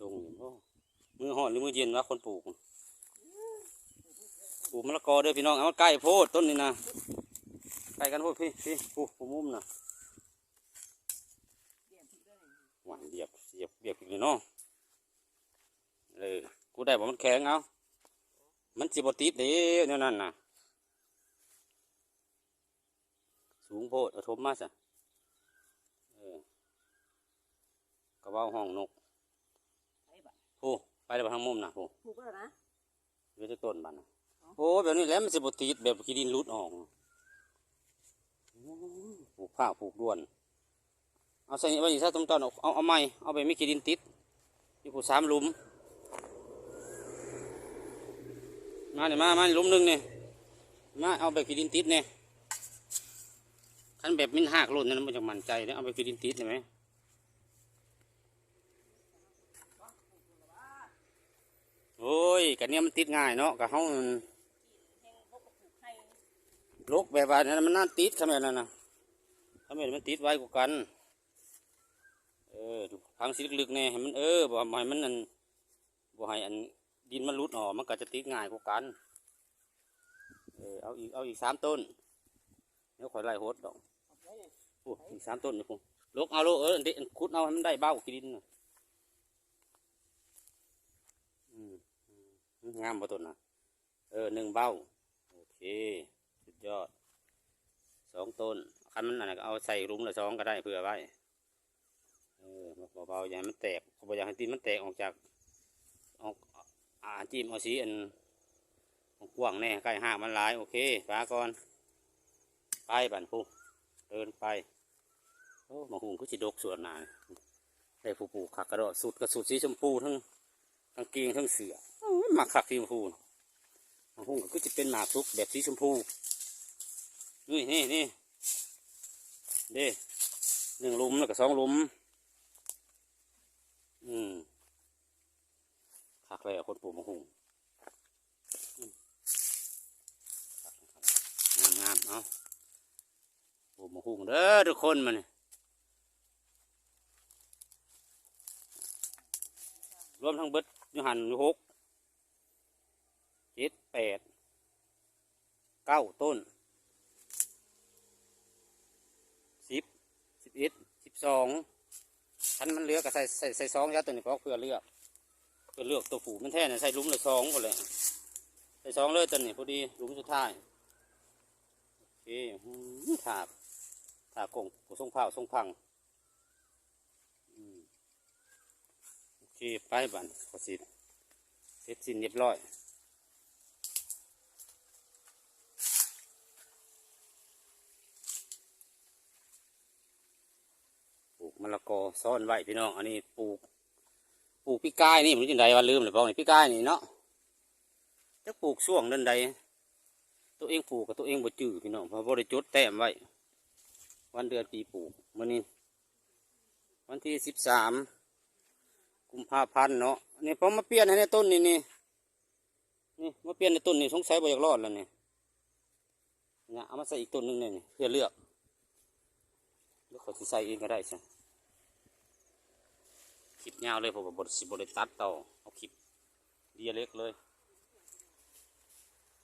ทรงอยู่บ่มือห่อนหรือมือเย็นวะคนปลูก ปลูกมะละกอเด้อพี่น้องเอามาใกล้โพดต้นนี่นะใกล้กันโพดพี่พี่ปลูกปลูกมุมนะหวานเดียบเสียบเบียบอีกเลยเนาะเออกูได้บอกมันแข็งเอามันสิบติดเด้แนวนั้นน่ะ สูงโพดอทมมาซะเออกระเว้าห้องนก ไปบ่โอ้ไปแล้วไปทางมุมนะโอ้ปลูกแล้วนะเวทีต้นบันนะโอ้แบบนี้แหล้วมันสิบติดแบบกีดินรุดออกปลูกผ้าปลูกด้วน เอาใส่ไว้อีกซะต้นต้นเอาเอาเอาไม้เอาไปไม่กีดินติดอยู่ผูสามหลุมมาเนี่ยมามาหลุมหนึ่งเนี่ยมาเอาไปกีดินติดเนี่ยคันแบบมินหักหล่นนั่นมันจะมั่นใจเนี่ยเอาไปกีดินติดเห็นไหมโอ้ย กันเนี้ยมันติดง่ายเนาะกับเขาลูกแบบว่านั้นมันน่าติดขนาดนั้นนะถ้ามันมันติดไว้กว่ากัน เออพังสิลึกๆเนี่ยให้มันเออบ่ให้มันอันบ่ให้อันดินมันรุดออกมันก็จะติดง่ายกว่ากัน เออเอาอีกเอาอีกสามต้นเดี๋ยวข่อยไล่โหดดอกโอ้อีกสามต้นนี่พงลกเอาลูกเอออันนี้ขุดเอาให้มันได้เบ้ากินนะอืมอืม งามบ่ต้นนะเออหนึ่งเบ้าโอเคสุดยอดสองต้นคันมันอะไรก็เอาใส่รุมละสองก็ได้เผื่อไว้เออเบาๆอย่าให้มันแตกเขาบอกอยากให้ตีนมันแตกออกจากออกอาจิ้มเอาสีอันกว้างแน่ใกล้ห้างมันหลายโอเคฟ้าก่อนไปบันพูเดินไปโอ้มาหุงก็จิดกส่วนหนาได้ผู้ปลูกขักกระโดดสุดกระสุดสีชมพูทั้งทั้งเกงทั้งเสือ หมักขักสีชมพูมาหุงก็จะเป็นหมากซุกแบบสีชมพูนี่นี่นี่เด้หนึ่งลุมแล้วก็สองลุม อืมคักเลยอะคนปลูกมะฮุงงามๆเอาปลูกมะฮุงเด้อทุกคนมันรวมทั้งเบิดยูหันยูหก แปดเก้าต้นสิบสิบเอ็ดสิบสองคันมันเหลือก็ใส่ใส่ใส่สองยาตัวนี้เพราะเพื่อเลือก เพื่อเลือกตัวผูมันแท้เนี่ยใส่ลุมเละสองคนเลยใส่สองเลยตัวนี้พอดีลุมสุดท้ายโอเคถาบถาบกงผู้ทรงเผาทรงพังโอเคไปบันขอสิเสร็จสิ้นเรียบร้อย ละกอซ่อนไว้พี่น้อง อันนี้ปลูก ปลูกพี่กายนี่ผมจังใดว่าลืมเลยพ่อนี่พี่กายนี่เนาะจะปลูกช่วงเดือนใด ตัวเองปลูกกับตัวเองบ่จื้อพี่น้องเพราะบ่ได้จดแต้มไว้ วันเดือนปีปลูกมื้อนี้ วันที่สิบสามกุมภาพันธ์เนาะอันนี่พอมาเปลี่ยนให้ในต้นนี่นี่นี่มาเปลี่ยนในต้นนี่สงสัยบ่อยากรอดแล้วนี่เนี่ยเอามาใส่อีกต้นนึงเนี่ยเพื่อเลือกหรือเขาสิใส่เองก็ได้ใช่ คลิปยาวเลยผมบทสิบริตัดต่อเอาคลิปเดียเล็กเลย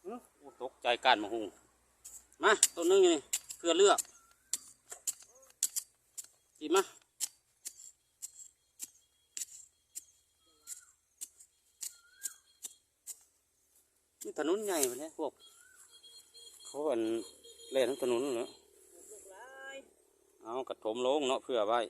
อือตกใจการมาหุงมาตัวนึงนี่เพื่อเลือกกินมานี่ถนนใหญ่เลยพวกเขาอันเล่นทั้งถนนเลยปลูกหลายเอากระถมลงเนาะเพื่อไว้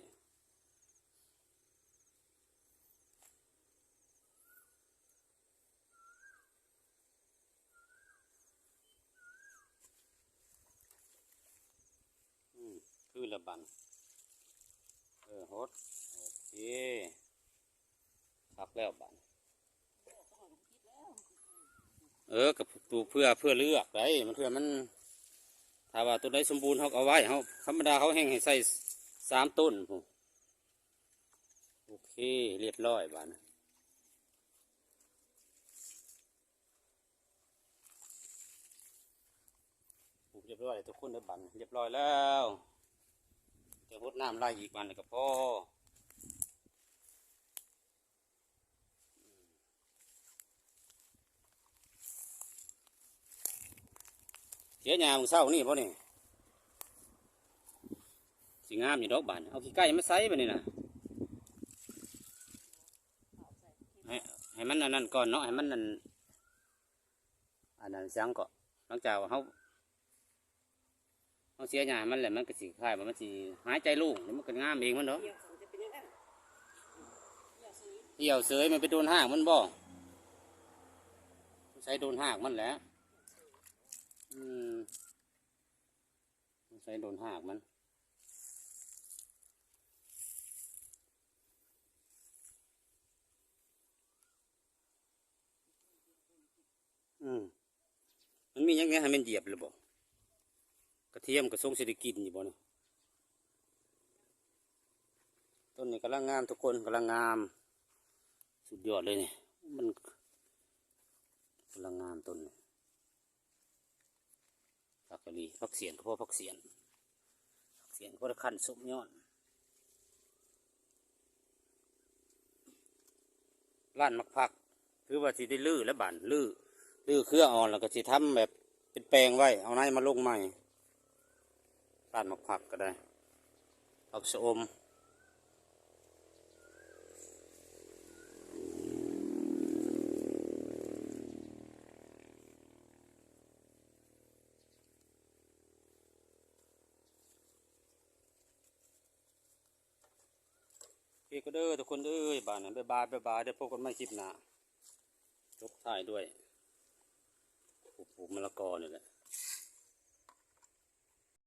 อืม คือระบันเออฮดโอเคคักแล้วบันเออกับปลูเพื่อเพื่อเลือกได้มันเพื่อมันถ้าว่าตัวใดสมบูรณ์เขาเอาไว้เขาธรรมดาเขาแห้งให้ใส่สามต้นโอเคเรียบร้อยบ้านเรียบร้อยทุกคนได้บันเรียบร้อยแล้ว ดี๋ยวพดน้ำไล่อีกวันกับพ่อเสียยามเศร้านี่พ่อนี่สิงามอยู่ดอกบานเอาขี้ไก่มาใส่ไปนี่นะให้ให้มันนั่นก่อนเนาะให้มันนั่นอันนั้นเสียงก่อนหลังจากเขา เขาเสียหญ้ามันแหละมันก็สิคล้ายว่ามันสิหายใจลุ่งแล้วมันก็งามเองมันเนาะเดี่ยวสันจะเป็นยังไงเดี่ยวเหี่ยวเสยมันไปโดนหากมันบ่ใช้โดนหากมันแหละอืมใช้โดนหากมันอืมมันมียังไงให้มันเหยียบหรือบ่ กระเทียมกระทรงเศรษฐกิจอยู่บ่เนี่ยต้นนี้กำลังงามทุกคนกำลังงาม สุดยอดเลยเนี่ยมันกำลังงามต้นนี่ผักกะหรี่ผักเสียนก็เพราะผักเสียนผักเสียนก็ได้ขั้นสุกยอดร้านมักผัก คือว่าสิได้ลื้อแล้วบานลื้อลื้อเครื่องอ่อนแล้วก็สิทำแบบเป็นแปลงไว้ เอาในมาลงใหม่ ร้านมักผักก็ได้ผักชะอมโอเคก็เด้อทุกคนเอ้ยบานนั้นบ๊ายบายบ๊ายบายเดี๋ยวพบกันใหม่คลิปหน้าจบท้ายด้วยปลูกมะละกอนี่แหละ